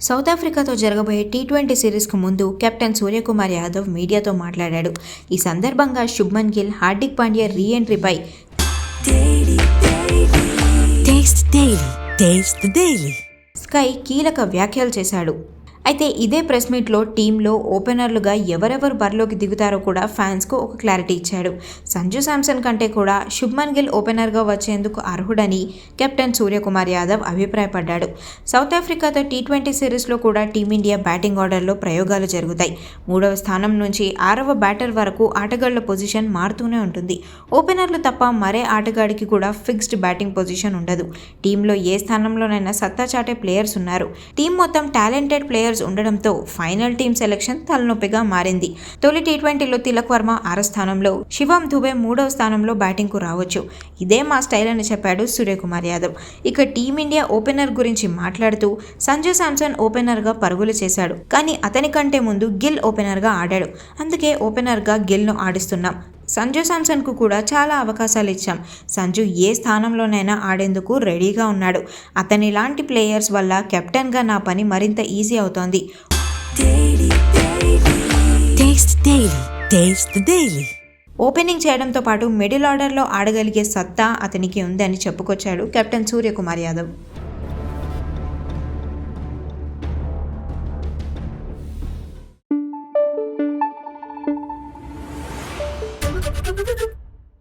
South ఆఫ్రికాతో జరగబోయే T twenty సిరీస్కు ముందు captain Suryakumar Yadav మీడియాతో మాట్లాడాడు. ఈ సందర్భంగా శుభ్మన్ గిల్ హార్దిక్ పాండ్యా రీ ఎంట్రీపై. స్కై కీలక వ్యాఖ్యలు చేశాడు. అయితే ఇదే ప్రెస్ మీట్లో టీంలో ఓపెనర్లుగా ఎవరెవరు బరిలోకి దిగుతారో కూడా ఫ్యాన్స్కు ఒక క్లారిటీ ఇచ్చాడు. సంజు శాంసన్ కంటే కూడా శుభ్మన్ గిల్ ఓపెనర్గా వచ్చేందుకు అర్హుడని కెప్టెన్ సూర్యకుమార్ యాదవ్ అభిప్రాయపడ్డాడు. సౌత్ ఆఫ్రికాతో టీ ట్వంటీ సిరీస్లో కూడా టీమిండియా బ్యాటింగ్ ఆర్డర్లో ప్రయోగాలు జరుగుతాయి. మూడవ స్థానం నుంచి ఆరవ బ్యాటర్ వరకు ఆటగాళ్ళ పొజిషన్ మారుతూనే ఉంటుంది. ఓపెనర్లు తప్ప మరే ఆటగాడికి కూడా ఫిక్స్డ్ బ్యాటింగ్ పొజిషన్ ఉండదు. టీంలో ఏ స్థానంలోనైనా సత్తా చాటే ప్లేయర్స్ ఉన్నారు. టీం మొత్తం టాలెంటెడ్ ప్లేయర్స్ ఉండడంతో ఫైనల్ టీం సెలెక్షన్ తలనొప్పిగా మారింది. తొలి టీ ట్వంటీలో తిలక్ వర్మ ఆరో స్థానంలో శివం దుబే మూడవ స్థానంలో బ్యాటింగ్కు రావచ్చు. ఇదే మా స్టైల్ అని చెప్పాడు సూర్యకుమార్ యాదవ్. ఇక టీమిండియా ఓపెనర్ గురించి మాట్లాడుతూ సంజు శాంసన్ ఓపెనర్గా పరుగులు చేశాడు. కానీ అతని కంటే ముందు గిల్ ఓపెనర్గా ఆడాడు. అందుకే ఓపెనర్గా గిల్ను ఆడిస్తున్నాం. సంజు శాంసన్కు కూడా చాలా అవకాశాలు ఇచ్చాం. సంజు ఏ స్థానంలోనైనా ఆడేందుకు రెడీగా ఉన్నాడు. అతని లాంటి ప్లేయర్స్ వల్ల కెప్టెన్గా నా పని మరింత ఈజీ అవుతోంది. ఓపెనింగ్ చేయడంతో పాటు మిడిల్ ఆర్డర్లో ఆడగలిగే సత్తా అతనికి ఉందని చెప్పుకొచ్చాడు కెప్టెన్ సూర్యకుమార్ యాదవ్.